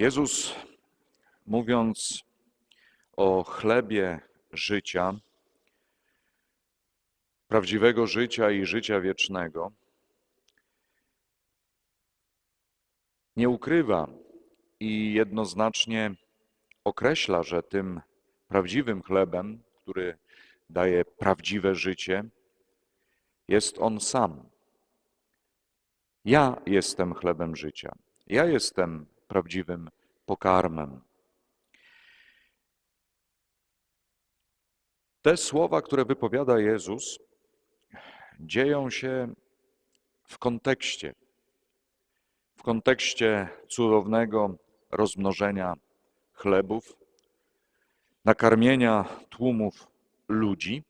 Jezus, mówiąc o chlebie życia, prawdziwego życia i życia wiecznego, nie ukrywa i jednoznacznie określa, że tym prawdziwym chlebem, który daje prawdziwe życie, jest On sam. Ja jestem chlebem życia. Ja jestem prawdziwym pokarmem. Te słowa, które wypowiada Jezus, dzieją się w kontekście, w kontekście cudownego rozmnożenia chlebów, nakarmienia tłumów ludzi.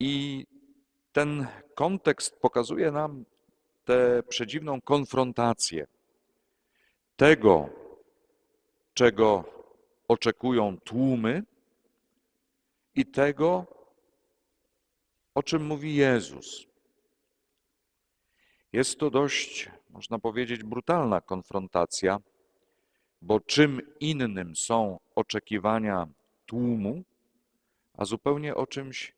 I ten kontekst pokazuje nam tę przedziwną konfrontację tego, czego oczekują tłumy i tego, o czym mówi Jezus. Jest to dość, można powiedzieć, brutalna konfrontacja, bo czym innym są oczekiwania tłumu, a zupełnie o czymś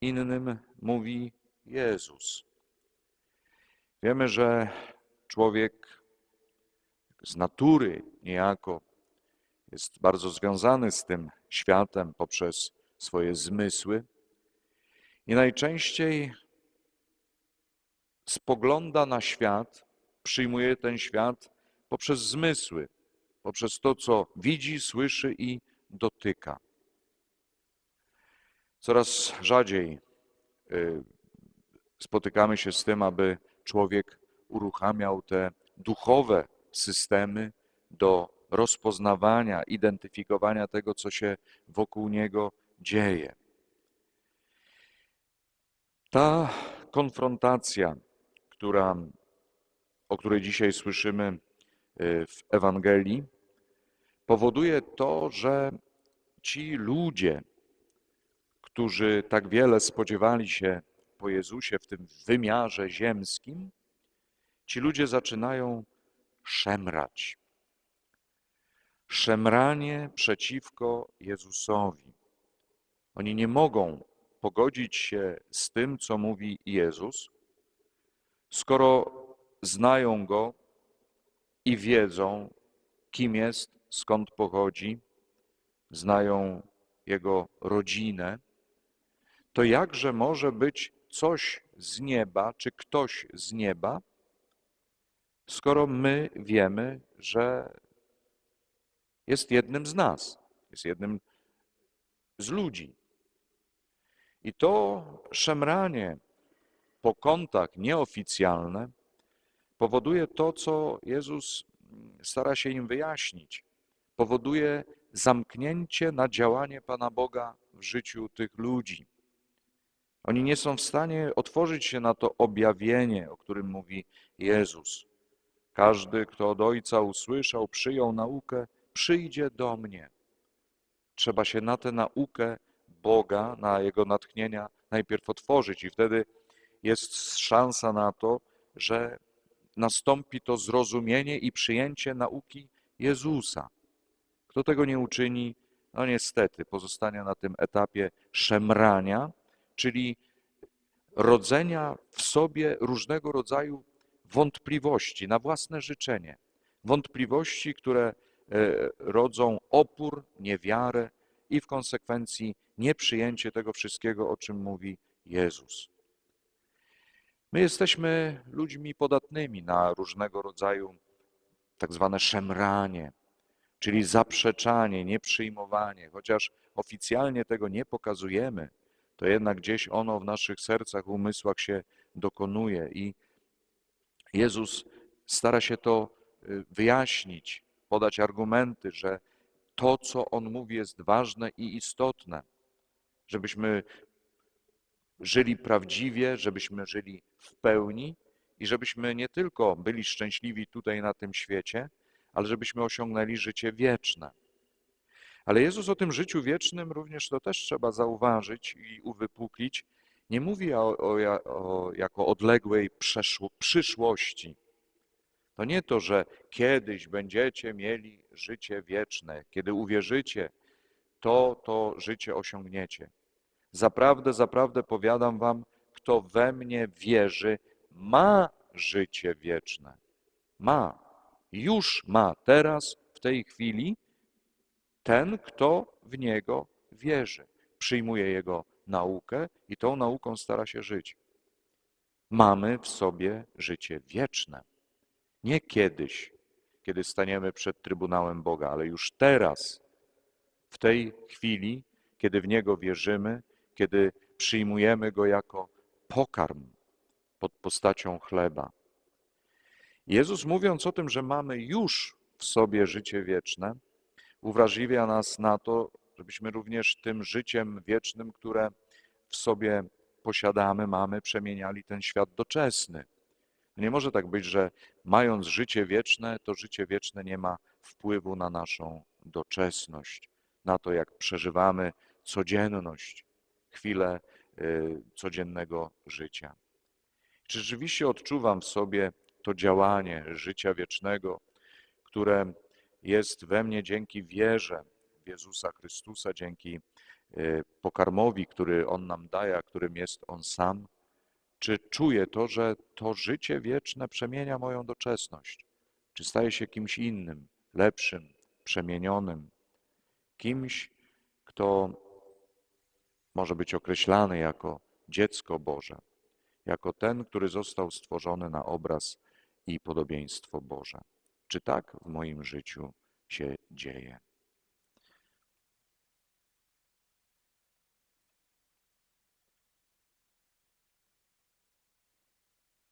innym mówi Jezus. Wiemy, że człowiek z natury niejako jest bardzo związany z tym światem poprzez swoje zmysły i najczęściej spogląda na świat, przyjmuje ten świat poprzez zmysły, poprzez to, co widzi, słyszy i dotyka. Coraz rzadziej y, spotykamy się z tym, aby człowiek uruchamiał te duchowe systemy do rozpoznawania, identyfikowania tego, co się wokół niego dzieje. Ta konfrontacja, która, o której dzisiaj słyszymy y, w Ewangelii, powoduje to, że ci ludzie, którzy tak wiele spodziewali się po Jezusie w tym wymiarze ziemskim, ci ludzie zaczynają szemrać. Szemranie przeciwko Jezusowi. Oni nie mogą pogodzić się z tym, co mówi Jezus, skoro znają Go i wiedzą, kim jest, skąd pochodzi, znają Jego rodzinę, to jakże może być coś z nieba, czy ktoś z nieba, skoro my wiemy, że jest jednym z nas, jest jednym z ludzi. I to szemranie po kątach nieoficjalne powoduje to, co Jezus stara się im wyjaśnić. Powoduje zamknięcie na działanie Pana Boga w życiu tych ludzi. Oni nie są w stanie otworzyć się na to objawienie, o którym mówi Jezus. Każdy, kto od Ojca usłyszał, przyjął naukę, przyjdzie do mnie. Trzeba się na tę naukę Boga, na Jego natchnienia najpierw otworzyć i wtedy jest szansa na to, że nastąpi to zrozumienie i przyjęcie nauki Jezusa. Kto tego nie uczyni, no niestety pozostanie na tym etapie szemrania, czyli rodzenia w sobie różnego rodzaju wątpliwości na własne życzenie. Wątpliwości, które rodzą opór, niewiarę i w konsekwencji nieprzyjęcie tego wszystkiego, o czym mówi Jezus. My jesteśmy ludźmi podatnymi na różnego rodzaju tak zwane szemranie, czyli zaprzeczanie, nieprzyjmowanie, chociaż oficjalnie tego nie pokazujemy, to jednak gdzieś ono w naszych sercach, umysłach się dokonuje i Jezus stara się to y, wyjaśnić, podać argumenty, że to, co On mówi, jest ważne i istotne, żebyśmy żyli prawdziwie, żebyśmy żyli w pełni i żebyśmy nie tylko byli szczęśliwi tutaj na tym świecie, ale żebyśmy osiągnęli życie wieczne. Ale Jezus o tym życiu wiecznym również to też trzeba zauważyć i uwypuklić. Nie mówi o, o, o jako odległej przeszło, przyszłości. To nie to, że kiedyś będziecie mieli życie wieczne, kiedy uwierzycie, to to życie osiągniecie. Zaprawdę, zaprawdę powiadam wam, kto we mnie wierzy, ma życie wieczne. Ma. Już ma teraz, w tej chwili, ten, kto w niego wierzy. Przyjmuje jego naukę i tą nauką stara się żyć. Mamy w sobie życie wieczne. Nie kiedyś, kiedy staniemy przed Trybunałem Boga, ale już teraz, w tej chwili, kiedy w Niego wierzymy, kiedy przyjmujemy Go jako pokarm pod postacią chleba. Jezus mówiąc o tym, że mamy już w sobie życie wieczne, uwrażliwia nas na to, żebyśmy również tym życiem wiecznym, które w sobie posiadamy, mamy, przemieniali ten świat doczesny. Nie może tak być, że mając życie wieczne, to życie wieczne nie ma wpływu na naszą doczesność, na to, jak przeżywamy codzienność, chwilę y, codziennego życia. Czy rzeczywiście odczuwam w sobie to działanie życia wiecznego, które jest we mnie dzięki wierze w Jezusa Chrystusa, dzięki y, pokarmowi, który On nam daje, a którym jest On sam? Czy czuję to, że to życie wieczne przemienia moją doczesność? Czy staję się kimś innym, lepszym, przemienionym, kimś, kto może być określany jako dziecko Boże, jako ten, który został stworzony na obraz i podobieństwo Boże? Czy tak w moim życiu się dzieje?